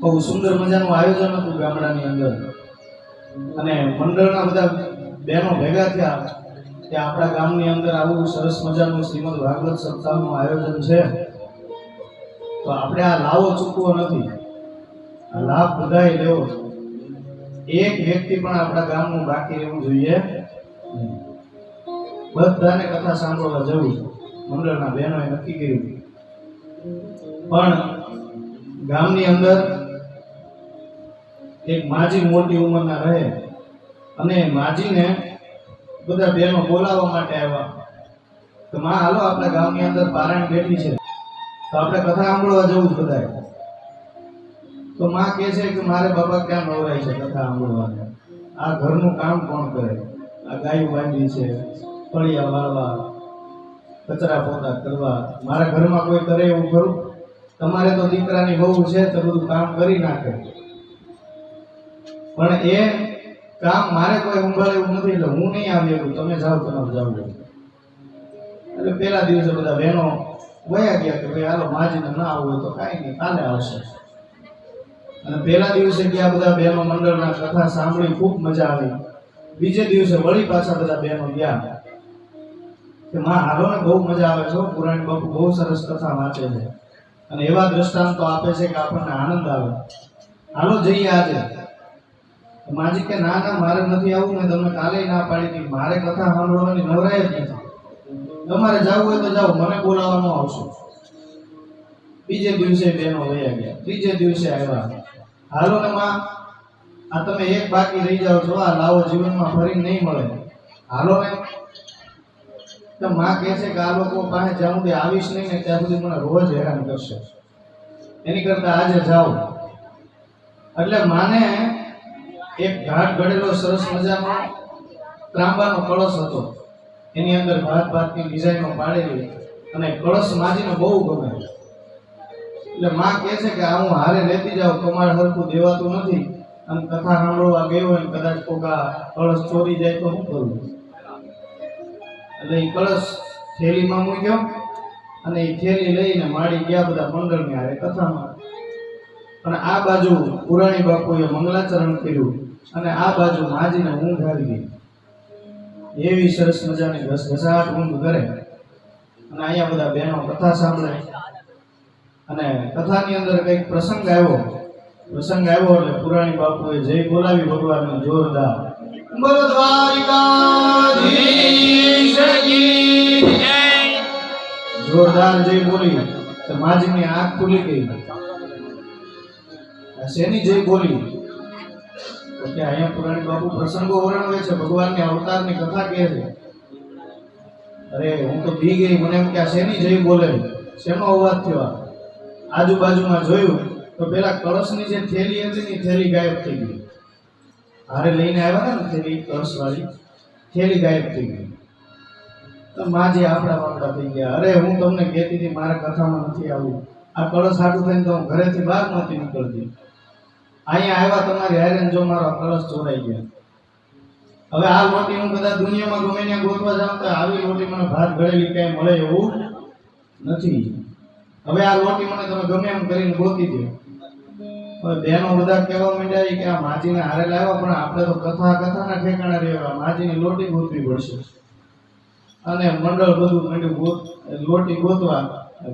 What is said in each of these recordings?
બહુ સુંદર મજાનું આયોજન હતું ગામડાની અંદર. અને મંડળના બધા બહેનો ભેગા થયા. કે આપણા ગામની અંદર આવું સરસ મજાનું શ્રીમદ ભાગવત સપ્તાહનું આયોજન છે. તો આપણે આ લાવો ચૂકવો નથી. આ લાભ બધાએ લેવો. એક વ્યક્તિ પણ આપણા ગામનું બાકી રહેવું જોઈએ. બધાને કથા સાંભળવા જવું. મંડળના બહેનોએ નક્કી કર્યું. પણ ગામની અંદર એક માજી મોટી ઉંમરના રહે. અને માજીને બધા બહેનો બોલાવવા માટે આવ્યા. તો માં, હાલો, આપણા ગામની અંદર પારાયણ બેઠી છે. તો આપણે કથા સાંભળવા જવું જ બધાય તો માં કહે છે કે મારે બાબા ક્યાં નવરાય છે કથા સાંભળવાને? આ ઘરનું કામ કોણ કરે? આ ગાયું બાંધી છે, ફળિયા વાળવા, કચરા પોતા કરવા. મારા ઘરમાં કોઈ કરે એવું ખરું? તમારે તો દીકરાની વહુ છે તો બધું કામ કરી નાખે. પણ એ કામ મારે કોઈ સંભાળે નથી, એટલે હું નહીં આવી એવું. તમે જાઓ, તમારે જાવ એટલે પેલા દિવસે બધા બહેનો વયા ગયા કે ભાઈ, હાલો, માજીને ના આવવું હોય તો કાંઈ નહીં, કાલે આવશે. અને પહેલા દિવસે ગયા બધા બહેનો મંડળના કથા સાંભળી, ખૂબ મજા આવી. બીજે દિવસે વળી પાછા બધા બહેનો ગયા. કે માં, હાલો ને, બહુ મજા આવે છે પુરાણ બાપુ બહુ સરસ કથા વાંચે છે. અને એવા દ્રષ્ટાંતો આપે છે કે આપણને આનંદ આવે. હાલો, જઈએ આજે. માજી કે, ના ના, મારે નથી આવવું, મેં તમને કાલે ના પાડી હતી. મારે કથા સાંભળવાની નવરાય જ નથી. તમારે જવું હોય તો જાઓ, મને બોલાવવાનો આવશો. બીજે દિવસે બેનો વયા ગયા ત્રીજે દિવસે આવ્યા. હાલો ને, માં. આ તમે એક બાકી રહી જાઓ છો. આ લાવો જીવનમાં ફરી નહીં મળે. હાલો ને. તો માં કહે છે કે, આ લોકો પાસે જ્યાં સુધી આવીશ નહીં ને, ત્યાં સુધી મને રોજ હેરાન કરશે. એની કરતા આજે જાઓ. એટલે માને એક ઘાટ ઘડેલો સરસ મજાનો ત્રાંબાનો કળશ હતો. એની અંદર ભાત ભાતની ડિઝાઇનો પાડેલી અને કળશ માજીને બહુ ગમે. એટલે માં કહે છે કે આ હું હારે લેતી જાઉં, તમારે હરખું દેવાતું નથી. અને કથા સાંભળવા ગયો હોય કદાચ કોક આ કળશ ચોરી જાય તો શું કરવું એટલે એ કળશ થેલીમાં મૂક્યો અને એ થેલી લઈને માડી ગયા બધા મંડળની હારે કથામાં. અને આ બાજુ પુરાણી બાપુએ મંગલાચરણ કર્યું. અને આ બાજુ માજીને ઊંઘ આવી ગઈ. એવી સરસ મજાની ઘસઘસાટ ઊંઘ કરે. અને અહીંયા બધા બહેનો કથા સાંભળે. અને કથાની અંદર કંઈક પ્રસંગ આવ્યો. પ્રસંગ આવ્યો એટલે પુરાણી બાપુએ જય બોલાવી ભગવાનને જોરદાર. જોરદાર જય બોલી. તો માજીની આંખ ખુલી ગઈ. શેની જય બોલી? કે અહીંયા પુરાણી બાપુ પ્રસંગો વર્ણવે છે, ભગવાનની અવતારની કથા કહે છે. અરે, હું તો બી ગઈ, મને એમ કે આ શેની જઈ બોલે? શેનો અવાજ થયો આજુબાજુમાં જોયું, તો પેલા કળશની જે થેલી હતી ને થેલી ગાયબ થઈ ગઈ. હારે લઈને આવ્યા ને થેલી કળશ વાળી થેલી ગાયબ થઈ ગઈ. તો માજી આપણા વાપડા થઈ ગયા, અરે, હું તમને કહેતી હતી, મારા કથામાં નથી આવું. આ કળશ હાટું થઈને તો હું ઘરેથી બહાર નથી નીકળતી. અહીંયા આવ્યા તમારી હેરન જો મારો કળશ ચોરાઈ ગયા. હવે આ લોટી હું બધા દુનિયામાં ગમે ત્યાં ગોતવા જાઉં તો આવી લોટી મને ભાત ગળેલી ક્યાંય મળે એવું નથી. હવે આ લોટી મને તમે ગમે એમ કરીને ગોતી દો. બહેનો બધા કહેવા માંડ્યા કે આ માજીને હારે લાવ્યા, પણ આપણે તો કથા કથાના ઠેકાણા રહેવા માજીની લોટી ગોતવી પડશે. અને મંડળ બધું માંડ્યું ગોત, લોટી ગોતવા,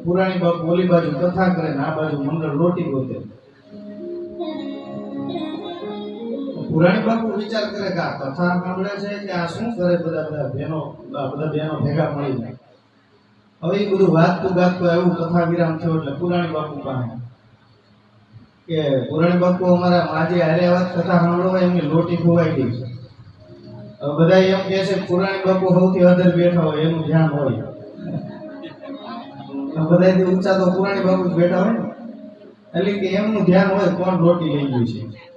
પુરાણી બાપુ ઓલી બાજુ કથા કરે ને આ બાજુ મંડળ લોટી ગોતે. પુરાણી બાપુ વિચાર કરે કે આ કથા સાંભળે છે કે આ શું કરે બધા બધા બહેનો બધા બહેનો ભેગા મળીને હવે એ બધું વાતતું ગાતું એવું કથા વિરામ થયો એટલે પુરાણી બાપુ પાસે. કે પુરાણી બાપુ અમારા માજે હારે વાત કથા સાંભળવા એમની લોટી ખોવાઈ ગઈ છે. બધા એમ કહે છે કે પુરાણી બાપુ સૌથી અદર બેઠા હોય, એનું ધ્યાન હોય. બધા ઊંચા તો પુરાણી બાપુ બેઠા હોય ને. એટલે કે એમનું ધ્યાન હોય, કોણ રોટી લઈ ગયું છે.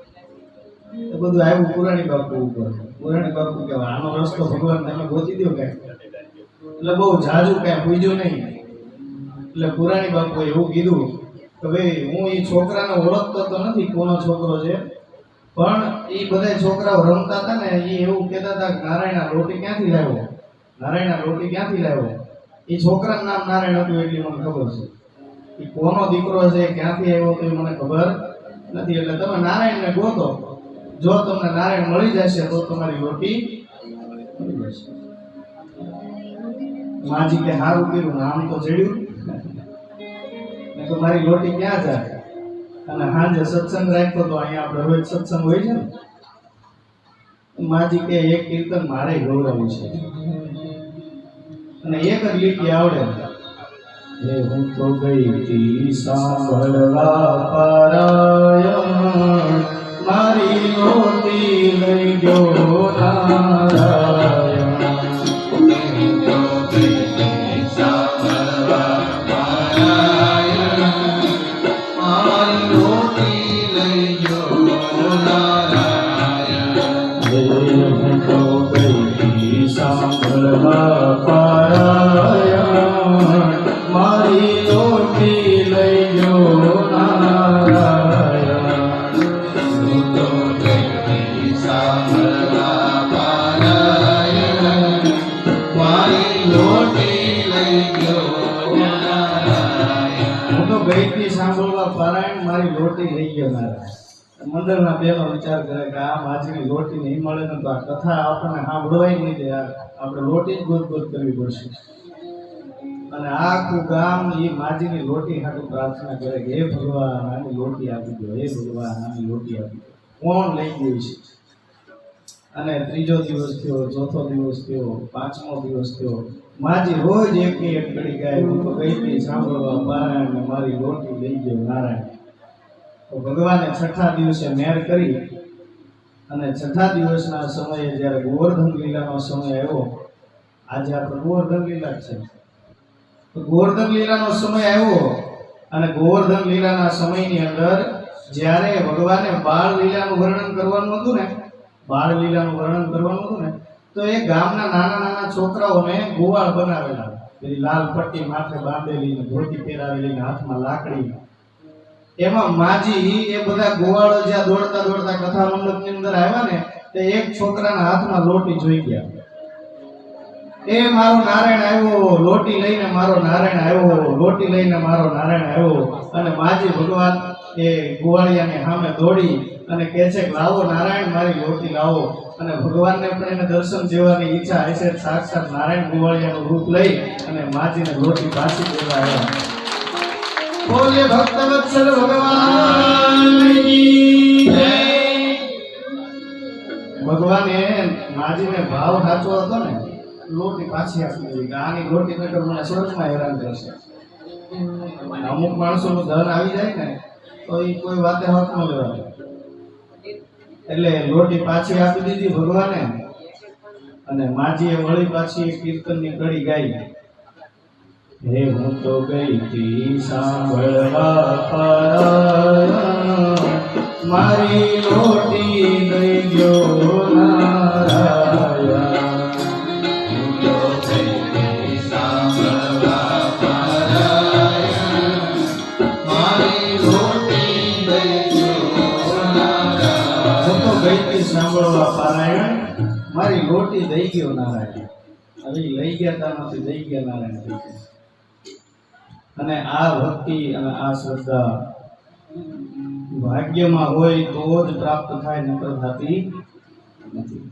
એ બધું આવ્યું પુરાણી બાપુ ઉપર. પુરાણી બાપુ કે આનો રસ્તો ભગવાન તમે ગોતી દો કઈ એટલે બહુ જાજુ કઈ પૂજ્યું નહીં. એટલે પુરાણી બાપુએ એવું કીધું કે ભાઈ, હું એ છોકરાને ઓળખતો તો નથી, કોનો છોકરો છે. પણ એ બધા છોકરાઓ રમતા હતા ને એ એવું કહેતા હતા નારાયણ રોટી ક્યાંથી લાવ્યો? નારાયણ રોટી ક્યાંથી લાવ્યો? એ છોકરાનું નામ નારાયણ હતું એટલી મને ખબર છે. એ કોનો દીકરો છે, ક્યાંથી આવ્યો તો એ મને ખબર નથી. એટલે તમે નારાયણને ગોતો. જો તમને નારાયણ મળી જશે, તો તમારી રોટી માજી કે હારું કર્યું નામ તો જડ્યું. ને તો મારી રોટી ક્યાં જાય? અને હાંજે સત્સંગ રાખ્યો તો અહીંયા આપણે રોજ સત્સંગ હોય છે ને? માજી કે એક કીર્તન મારે ગૌરવ છે. અને એક જ લીટી આવડે. હે હું તો ગઈ તી સાંભળવા પારાયણ. મારી રોટી લઈ ગયો નારાયણ. રોટી લઈ ગયો મંડળના બેનો વિચાર કરે કે આ માછલી લોટી નહીં મળે ને તો આ કથા આપણને સાંભળવાય નહીં દે. આપણે લોટી જ ગોત ગોત કરવી પડશે. અને આખું ગામ એ માજીની લોટી હાટુ પ્રાર્થના કરે કે, હે ભગવાન, આની લોટી આપી દો, હે ભગવાન, આની લોટી આપી દો. કોણ લઈ ગયું છે? અને ત્રીજો દિવસ થયો, ચોથો દિવસ થયો, પાંચમો દિવસ થયો. માજી રોજ એક એક ઘડી ગાય, હું તો ગઈ સાંભળવા પારાયણ મારી રોટી લઈ ગયો, નારાયણ. તો ભગવાને છઠ્ઠા દિવસે મેર કરી અને છઠ્ઠા દિવસના સમયે જ્યારે ગોવર્ધન લીલાનો સમય આવ્યો, આજે આપણે ગોવર્ધન લીલા છે. તો ગોવર્ધન લીલાનો સમય આવ્યો અને ગોવર્ધન લીલાના સમયની અંદર જ્યારે ભગવાને બાળ લીલાનું વર્ણન કરવાનું હતું ને, બાળ લીલાનું વર્ણન કરવાનું હતું ને, તો એ ગામના નાના નાના છોકરાઓને ગોવાળ બનાવેલા. પેલી લાલ પટ્ટી માથે બાંધેલી ધોતી પહેરાવેલી હાથમાં લાકડી એમાં માજી એ બધા ગોવાળો જ્યાં દોડતા દોડતા કથા મંડપની અંદર આવ્યા ને, તે એક છોકરાના હાથમાં લોટી જોઈ ગયા. એ મારો નારાયણ આવ્યો, લોટી લઈને મારો નારાયણ આવ્યો, લોટી લઈને મારો નારાયણ આવ્યો. અને માજી ભગવાન એ ગોવાળિયાને સામે દોડી અને કહે છે લાવો નારાયણ, મારી લોટી લાવો. અને ભગવાનને પણ એને દર્શન જેવાની ઈચ્છા હશે, સાક્ષાત નારાયણ ગોવાળિયાનું રૂપ લઈ અને માજીને લોટી પાછી દેવા આવ્યા. બોલે ભક્ત વત્સલ ભગવાન ભગવાને માજીને ભાવ સાચો હતો ને, લોટી પાછી આપી દીધી. આની લોટી નકર મને સ્વર્ગમાં હેરાન કરશે. અમુક માણસોનું ધન આવી જાય ને, તો એ કોઈ વાતે હક ન લેવાય. એટલે લોટી પાછી આપી દીધી ભગવાને. અને માજીએ વળી પાછી કીર્તનની કડી ગાઈ. હે હું તો ગઈ તી સાંભળવા પારાયણ મારી લોટી લઈ ગયો નારાયણ હું તો ગઈ તી સાંભળવા પારાયણ મારી લોટી દઈ ગયો નારાયણ હવે ઈ લઈ ગયા તા નથી દઈ ગયા નારાયણ થઈ ગયા. અને આ ભક્તિ અને આ શ્રદ્ધા ભાગ્યમાં હોય તો જ પ્રાપ્ત થાય, નકર થતી નથી.